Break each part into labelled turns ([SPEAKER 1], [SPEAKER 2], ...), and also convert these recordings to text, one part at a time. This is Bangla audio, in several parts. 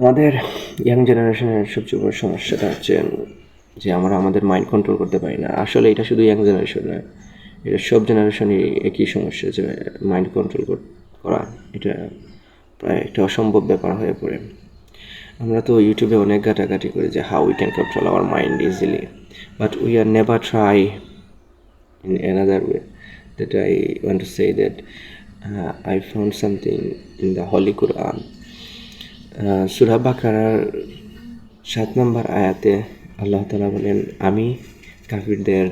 [SPEAKER 1] আমাদের ইয়াং জেনারেশনের সবচেয়ে বড় সমস্যাটা হচ্ছে যে আমরা আমাদের মাইন্ড কন্ট্রোল করতে পারি না আসলে এটা শুধু ইয়াং জেনারেশন নয় এটা সব জেনারেশনই একই সমস্যা যে মাইন্ড কন্ট্রোল করা এটা প্রায় একটা অসম্ভব ব্যাপার হয়ে পড়ে আমরা তো ইউটিউবে অনেক ঘাটাঘাটি করি যে how we can control our mind easily but we are never try in another way that I want to say that I I something in the holy. Uh, সুরা বাকারার সাত নম্বর আয়াতে আল্লাহ তালা বলেন, আমি কাফিরদের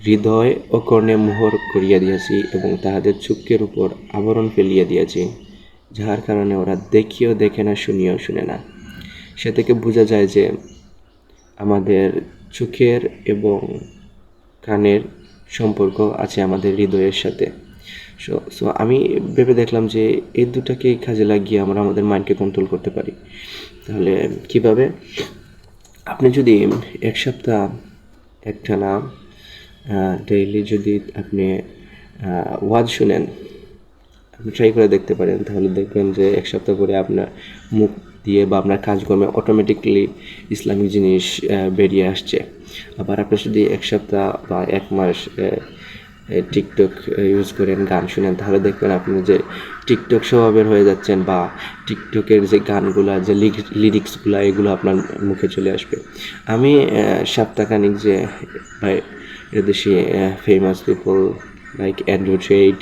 [SPEAKER 1] হৃদয় ও কর্ণে মোহর করিয়া দিয়াছি এবং তাহাদের চুক্কের উপর আবরণ ফেলিয়া দিয়াছি, যাহার কারণে ওরা দেখিও দেখে না, শুনিও শুনে না। সে থেকে বোঝা যায় যে আমাদের চোখের এবং কানের সম্পর্ক আছে আমাদের হৃদয়ের সাথে। সো সো আমি ভেবে দেখলাম যে এই দুটাকে কাজে লাগিয়ে আমরা আমাদের মাইন্ডকে কন্ট্রোল করতে পারি। তাহলে কীভাবে? আপনি যদি এক সপ্তাহ, একটানা ডেইলি যদি আপনি ওয়াজ শুনেন, আপনি ট্রাই করে দেখতে পারেন, তাহলে দেখবেন যে এক সপ্তাহ পরে আপনার মুখ দিয়ে বা আপনার কাজকর্মে অটোমেটিকলি ইসলামিক জিনিস বেরিয়ে আসছে। আবার আপনি যদি এক সপ্তাহ বা এক মাস টিকটক ইউজ করেন গান শুনেন তাহলে দেখবেন আপনি যে টিকটক স্বভাবের হয়ে যাচ্ছেন বা টিকটকের যে গানগুলো যে লিরিক্সগুলো এগুলো আপনার মুখে চলে আসবে। আমি আহ, সপ্তাহখানিক যে এদেশে ফেমাস পিপল লাইক অ্যান্ড্রু ট্রেড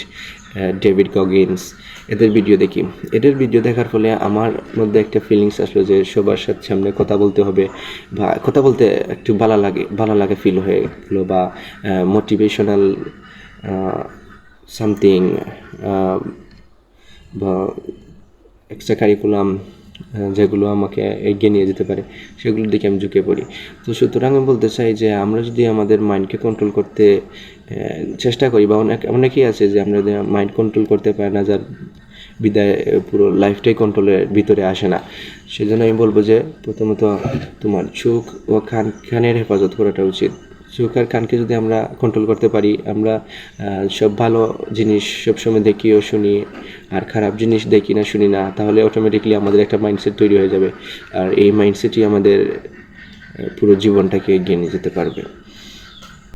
[SPEAKER 1] ডেভিড গগিন্স এদের ভিডিও দেখি। এদের ভিডিও দেখার ফলে আমার মধ্যে একটা ফিলিংস আসলো যে সবার সাথে সামনে কথা বলতে হবে বা কথা বলতে একটু ভালো লাগে ভালো লাগে ফিল হয়ে গেলো বা মোটিভেশনাল সামথিং বা এক্সট্রা কারিকুলাম যেগুলো আমাকে এগিয়ে নিয়ে যেতে পারে, সেগুলোর দিকে আমি ঝুঁকে পড়ি। তো সুতরাং আমি বলতে চাই যে আমরা যদি আমাদের মাইন্ডকে কন্ট্রোল করতে চেষ্টা করি, বা অনেক, অনেকেই আছে যে আমরা মাইন্ড কন্ট্রোল করতে পারি না, যার বিদায় পুরো লাইফটাই কন্ট্রোলের ভিতরে আসে না। সেজন্য আমি বলব যে প্রথমত তোমার চোখ ও কান কানের হেফাজত করাটা উচিত। চোখ আর কানকে যদি আমরা কন্ট্রোল করতে পারি, আমরা সব ভালো জিনিস সবসময় দেখি ও শুনি, আর খারাপ জিনিস দেখি না, শুনি না, তাহলে অটোমেটিকলি আমাদের একটা মাইন্ডসেট তৈরি হয়ে যাবে। আর এই মাইন্ডসেটই আমাদের পুরো জীবনটাকে এগিয়ে নিয়ে যেতে পারবে।